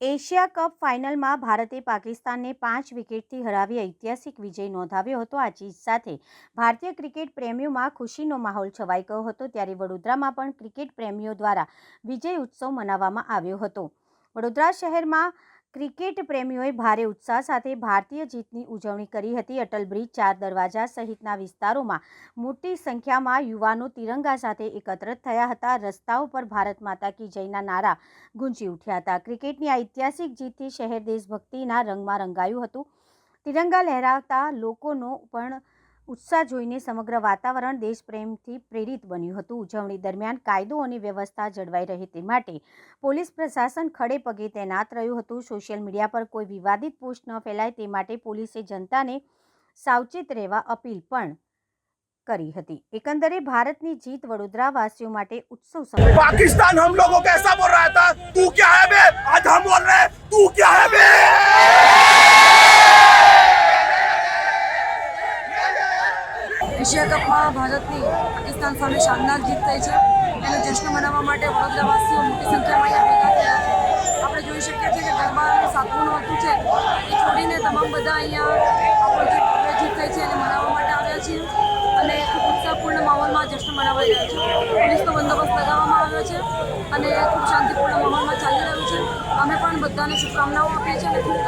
Asia cup ફાઇનલમાં ભારતે પાકિસ્તાનને પાંચ વિકેટથી હરાવી ઐતિહાસિક વિજય નોંધાવ્યો હતો. આ ચીજ સાથે ભારતીય ક્રિકેટ પ્રેમીઓમાં ખુશીનો માહોલ છવાઈ ગયો હતો, ત્યારે વડોદરામાં પણ ક્રિકેટ પ્રેમીઓ દ્વારા વિજય ઉત્સવ મનાવવામાં આવ્યો હતો. વડોદરા શહેરમાં ક્રિકેટ પ્રેમીઓએ ભારે ઉત્સાહ સાથે ભારતીય જીતની ઉજવણી કરી હતી. અટલ બ્રિજ ચાર દરવાજા સહિતના વિસ્તારોમાં મોટી સંખ્યામાં યુવાનો તિરંગા સાથે એકત્ર થયા હતા. રસ્તાઓ પર ભારત માતા કી જયના નારા ગુંજી ઉઠ્યા હતા. ક્રિકેટની આ ઐતિહાસિક જીતથી શહેર દેશભક્તિના રંગમાં રંગાયું હતું. તિરંગા લહેરાવતા લોકોનો પણ ઉત્સાહ જોઈને સમગ્ર વાતાવરણ દેશપ્રેમથી પ્રેરિત બન્યું હતું. ઉજવણી દરમિયાન કાયદો અને વ્યવસ્થા જળવાઈ રહે તે માટે પોલીસ પ્રશાસન ખડે પગે તૈનાત રહ્યું હતું. સોશિયલ મીડિયા પર કોઈ વિવાદિત પોસ્ટ ન ફેલાય તે માટે પોલીસે જનતાને સાવચેત રહેવા અપીલ પણ કરી હતી. એકંદરે ભારતની જીત વડોદરાવાસીઓ માટે ઉત્સવ પાકિસ્તાન હમ લોકો કેસા બોલ રહા હતા તું ક્યા હે બે એશિયા કપમાં ભારતની પાકિસ્તાન સામે શાનદાર જીત થઈ છે. એનો જશ્ન મનાવવા માટે વડોદરાવાસીઓ મોટી સંખ્યામાં અહીંયા ભેગા થયા છે. આપણે જોઈ શકીએ છીએ કે ગરબાનું સાતમું નહોતું છે. એ છોડીને તમામ બધા અહીંયા આપણો જે જીત થઈ છે એને મનાવવા માટે આવ્યા છીએ. અને ખૂબ ઉત્સાહપૂર્ણ માહોલમાં જશ્ન મનાવાઈ રહ્યા છે. પોલીસનો બંદોબસ્ત લગાવવામાં આવ્યો છે અને ખૂબ શાંતિપૂર્ણ માહોલમાં ચાલી રહ્યું છે. અમે પણ બધાને શુભકામનાઓ આપીએ છીએ અને ખૂબ